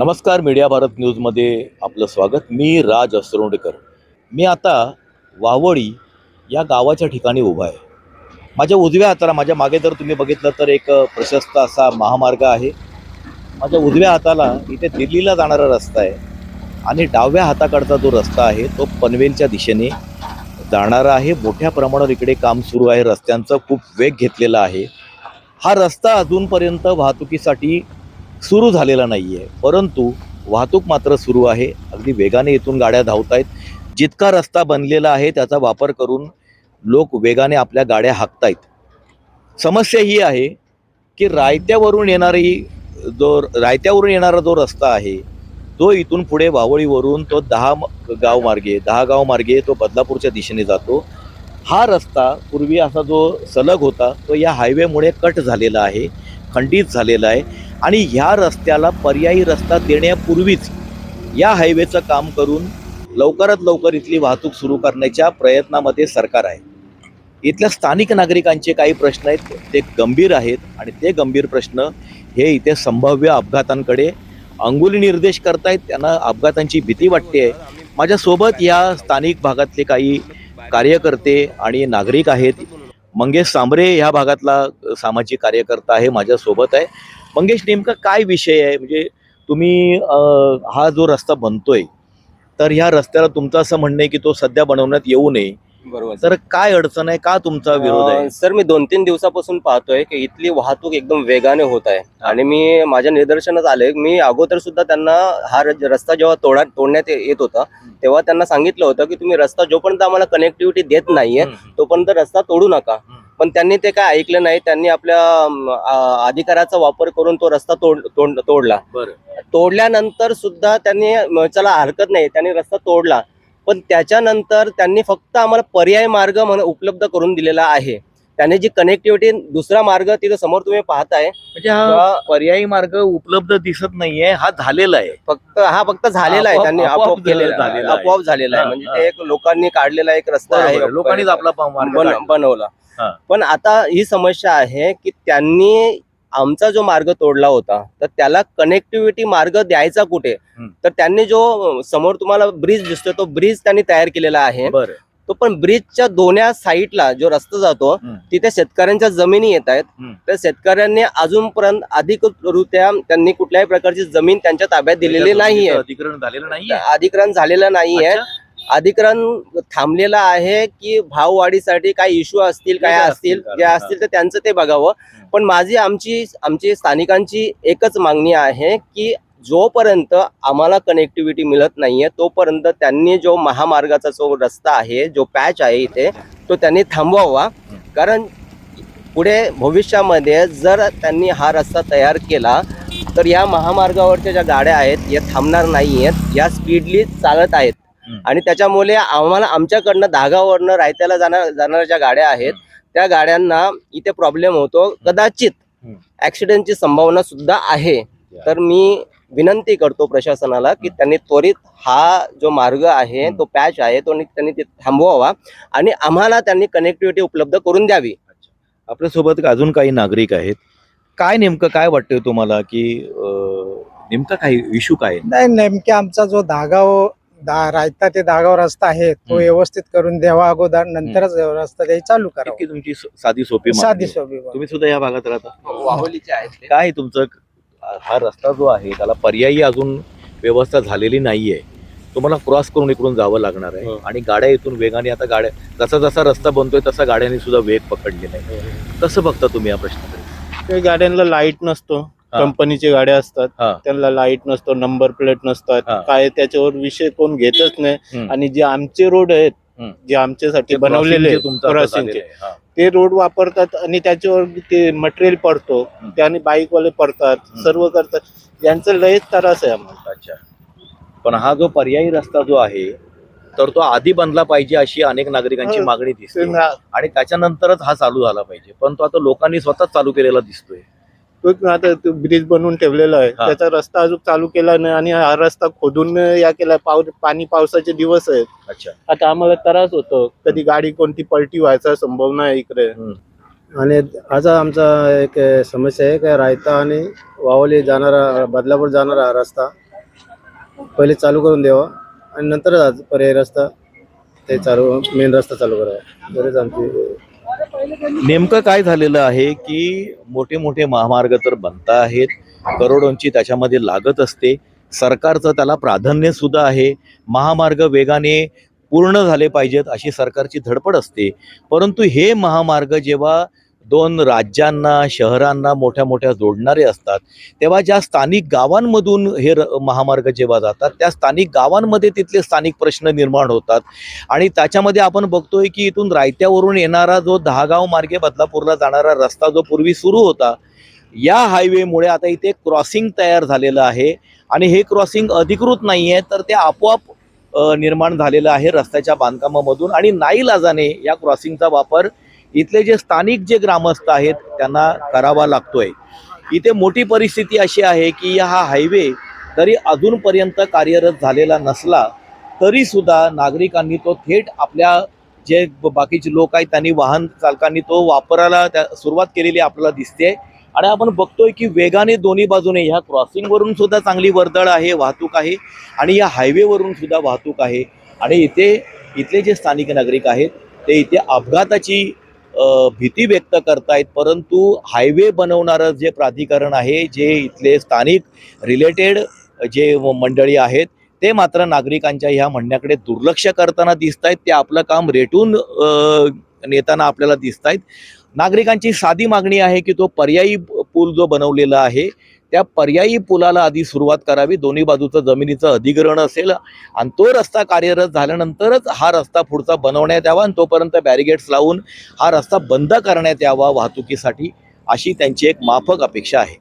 नमस्कार मीडिया भारत न्यूजमध्ये आपलं स्वागत. मी राज असरोंडेकर मी आता वावळी या गावाच्या ठिकाणी उभा आहे. माझ्या उजव्या हाताला माझ्या मागे जर तुम्ही बघितलं तर एक प्रशस्त असा महामार्ग आहे. माझ्या उजव्या हाताला इथे दिल्लीला जाणारा रस्ता आहे आणि डाव्या हाताकडचा जो रस्ता आहे तो पनवेलच्या दिशेने जाणारा आहे. मोठ्या प्रमाणावर इकडे काम सुरू आहे. रस्त्यांचं खूप वेग घेतलेला आहे. हा रस्ता अजूनपर्यंत वाहतुकीसाठी सुरू झालेला नाही आहे परंतु वाहतूक मात्र सुरू आहे. अगदी वेगाने इथून गाड्या धावत आहेत जितका रस्ता बनलेला आहे त्याचा वापर करून लोक वेगाने आपल्या गाड्या हाकतायत. समस्या ही आहे की रायत्यावरून येणारी जो रायत्यावरून येणारा जो रस्ता आहे तो इथून पुढे वावळीवरून तो दहा म- गाव मार्गे दहा गाव मार्गे तो बदलापूरच्या दिशेने जातो. हा रस्ता पूर्वी असा जो सलग होता तो या हायवेमुळे कट झालेला आहे खंडित झालेला आहे. आणि ह्या रस्त्याला पर्यायी रस्ता देण्यापूर्वीच या हायवेचं काम करून लवकरात लवकर इथली वाहतूक सुरू करण्याच्या प्रयत्नामध्ये सरकार आहे. इथल्या स्थानिक नागरिकांचे काही प्रश्न आहेत ते गंभीर आहेत आणि ते गंभीर प्रश्न हे इथे संभाव्य अपघातांकडे अंगुली निर्देश करतायत. त्यांना अपघातांची भीती वाटते आहे माझ्यासोबत या स्थानिक भागातले काही कार्यकर्ते आणि नागरिक आहेत. मंगेश सांबरे ह्या भागातला सामाजिक कार्यकर्ता आहे माझ्यासोबत आहे. मंगेश नेमका काय विषय आहे? म्हणजे तुम्ही हा जो रस्ता बनतोय तर ह्या रस्त्याला तुमचं असं म्हणणं आहे की तो सध्या बनवण्यात येऊ नये. बरोबर. तर काय अडचण आहे? का तुमचा विरोध आहे? सर मी दोन तीन दिवसापासून पाहतोय की इथली वाहतूक एकदम वेगाने होत आहे. आणि मी माझ्या निदर्शनात आले मी अगोदर सुद्धा त्यांना हा रस्ता जेव्हा तोडा तोडण्यात येत होता तेव्हा त्यांना सांगितलं होतं की तुम्ही रस्ता जोपर्यंत आम्हाला कनेक्टिव्हिटी देत नाहीये. तोपर्यंत रस्ता तोडू नका. पण त्यांनी ते काय ऐकलं नाही त्यांनी आपल्या अधिकाराचा वापर करून तो रस्ता तोड तोड- तोडला. तोडल्यानंतर सुद्धा त्यांनी चला हरकत नाही त्यांनी रस्ता तोडला. पण त्याच्यानंतर त्यांनी फक्त आम्हाला पर्याय मार्ग म्हणून उपलब्ध करून दिलेला आहे त्याने जी कनेक्टिव्हिटी दुसरा मार्ग तिथं समोर तुम्ही पाहताय म्हणजे हा पर्यायी मार्ग उपलब्ध दिसत नाहीये हा झालेला आहे फक्त हा फक्त झालेला आहे त्यांनी आपोआप केलेला आहे. आपोआप झालेला आहे हा, म्हणजे. ते एक लोकांनी काढलेला एक रस्ता आहे. लोकांनीच आपला. बनवला हा. पण आता ही समस्या आहे की त्यांनी आमचा जो मार्ग तोडला होता तर त्याला कनेक्टिव्हिटी मार्ग द्यायचा कुठे. तर त्यांनी जो समोर तुम्हाला ब्रिज दिसतो तो ब्रिज त्यांनी तयार केलेला आहे. तो पण ब्रिजच्या दोन्ही साईडला जो रस्ता जातो. तिथे शेतकऱ्यांच्या जमिनी येत आहेत. तर शेतकऱ्यांनी अजूनपर्यंत अधिकृतरित्या त्यांनी कुठल्याही प्रकारची जमीन त्यांच्या ताब्यात दिलेली नाहीये. अधिकरण झालेलं नाहीये? अधिग्रहण झालेलं नाहीये. अधिग्रहण थांबलेलं आहे की भाववाढीसाठी काय इश्यू असतील काय असतील जे असतील तर त्यांचं ते बघावं. पण माझी आमची आमची स्थानिकांची एकच मागणी आहे की जोपर्यंत आम्हाला कनेक्टिव्हिटी मिळत नाहीये तोपर्यंत त्यांनी जो महामार्गाचा जो रस्ता आहे जो पॅच आहे इथे तो त्यांनी थांबवावा. कारण पुढे भविष्यामध्ये जर त्यांनी हा रस्ता तयार केला तर या महामार्गावरच्या ज्या गाड्या आहेत या थांबणार नाही आहेत या स्पीडली चालत आहेत. आणि त्याच्यामुळे आम्हाला आमच्याकडनं धागावरनं रायत्याला जाणार जाणाऱ्या ज्या गाड्या आहेत त्या गाड्यांना इथे प्रॉब्लेम होतो. कदाचित. ऍक्सिडेंटची संभावना सुद्धा आहे. तर मी विनंती करतो प्रशासनाला की. त्यांनी त्वरित हा जो मार्ग आहे. तो पॅच आहे तो त्यांनी ते थांबवावा आणि आम्हाला त्यांनी कनेक्टिव्हिटी उपलब्ध करून द्यावी. आपल्यासोबत अजून काही नागरिक आहेत? काय नेमकं काय वाटतंय तुम्हाला की नेमका काय इश्यू काय आहे? नाही नेमके आमचा जो धागाव दा रायता ते धागाव रस्ता आहे तो. व्यवस्थित करून द्यावा अगोदर नंतरच रस्ता द्यायला चालू इतकी तुमची स- साधी सोपी मागणी साधी आहे. सोपी बाब. तुम्ही सुद्धा या भागात राहता वाहुलीचे आहेत ते. काय तुमचं हा रस्ता जो आहे त्याला पर्यायी अजून व्यवस्था झालेली नाहीये तुम्हाला क्रॉस करून इकडून जावं लागणार आहे हो. आणि गाड्या इथून वेगाने आता गाड्या जसा जसा रस्ता बनतोय तसा गाड्यांनी सुद्धा वेग पकडलेला आहे कसं बघता तुम्ही या प्रश्नाकडे काही गाड्यांना लाइट नसतो हा. कंपनीचे गाड्या असतात हा. त्यांना लाइट नसतो नंबर प्लेट नसतात हा. काय त्याच्यावर विषय कोण घेतच नाही हम्म. आणि जे आमचे रोड आहेत हम्म. जे आमच्यासाठी बनवलेले आहेत. ते रोड वापरतात आणि त्याच्यावर ते मटेरियल पडतो हम्म. त्याने बाईकवाले पडतात हम्म. सर्व करतात यांचं लयच त्रास आहे आम्हाला अच्छा पण हा जो पर्यायी रस्ता जो आहे तर तो आधी बनला पाहिजे अशी अनेक नागरिकांची हो. मागणी दिसते ते ना- आणि त्याच्यानंतरच हा चालू झाला पाहिजे पण तो आता लोकांनी स्वतःच चालू केलेला दिसतोय तो आता ब्रिज बनवून ठेवलेला आहे. हा. त्याचा रस्ता अजून चालू केला नाही आणि हा रस्ता खोदून या केला. पाव पाणी पावसाचे दिवस आहेत. अच्छा. आता आम्हाला त्रास होतो. कधी गाडी कोणती पलटी व्हायचा संभावना आहे इकडे. आणि असा आमचा एक समस्या आहे की रायता आणि वावली जाणारा बदलापूर जाणारा रस्ता पहिले चालू करून द्यावा आणि नंतरच आज पर्यायी रस्ता ते चालू मेन रस्ता चालू करावा. तरच आमची नेमकं काय झालेलं आहे की मोठे मोठे महामार्ग तर बनता आहेत करोडोंची त्याच्यामध्ये लागत असते. सरकारचं त्याला प्राधान्य सुद्धा आहे. महामार्ग वेगाने पूर्ण झाले पाहिजेत अशी सरकारची धडपड असते. परंतु हे महामार्ग जेव्हा दोन राज्यांना शहरांना मोठ्या मोठ्या जोडणारे असतात. तेव्हा ज्या स्थानिक गावांमधून हे र महामार्ग जेव्हा जातात त्या स्थानिक गावांमध्ये तिथले स्थानिक प्रश्न निर्माण होतात. आणि त्याच्यामध्ये आपण बघतोय की इथून रायत्यावरून येणारा जो दहागाव मार्गे बदलापूरला जाणारा रस्ता जो पूर्वी सुरू होता या हायवेमुळे आता इथे क्रॉसिंग तयार झालेलं आहे. आणि हे क्रॉसिंग अधिकृत नाही आहे तर ते आपोआप निर्माण झालेलं आहे रस्त्याच्या बांधकामामधून. आणि नाईलाजाने या क्रॉसिंगचा वापर इथले जे स्थानिक जे ग्रामस्थ आहेत त्यांना करावा लागतोय. इथे मोठी परिस्थिती अशी आहे की हा हायवे तरी अजूनपर्यंत कार्यरत झालेला नसला तरीसुद्धा नागरिकांनी तो थेट आपल्या जे बाकीचे लोक आहेत त्यांनी वाहन चालकांनी तो वापरायला त्या सुरुवात केलेली आपल्याला दिसते. आणि आपण बघतोय की वेगाने दोन्ही बाजूने ह्या क्रॉसिंगवरून सुद्धा चांगली वर्दळ आहे वाहतूक आहे आणि या हायवेवरून सुद्धा वाहतूक आहे. आणि इथे इथले जे स्थानिक नागरिक आहेत ते इथे अपघाताची भीती व्यक्त करतायत परंतु हायवे बनवणारं जे प्राधिकरण आहे जे इथले स्थानिक रिलेटेड जे मंडळी आहेत ते मात्र नागरिकांच्या ह्या म्हणण्याकडे दुर्लक्ष करताना दिसत आहेत ते आपलं काम रेटून नेताना आपल्याला दिसत आहेत नागरिकांची साधी मागणी आहे की तो पर्यायी पूल जो बनवलेला आहे त्या पर्यायी पुलाला आधी सुरुवात करावी. दोन्ही बाजूचं जमिनीचं अधिग्रहण असेल आणि तो रस्ता कार्यरत झाल्यानंतरच हा रस्ता पुढचा बनवण्यात यावा आणि तोपर्यंत बॅरिगेड्स लावून हा रस्ता बंद करण्यात यावा वाहतुकीसाठी अशी त्यांची एक माफक अपेक्षा आहे.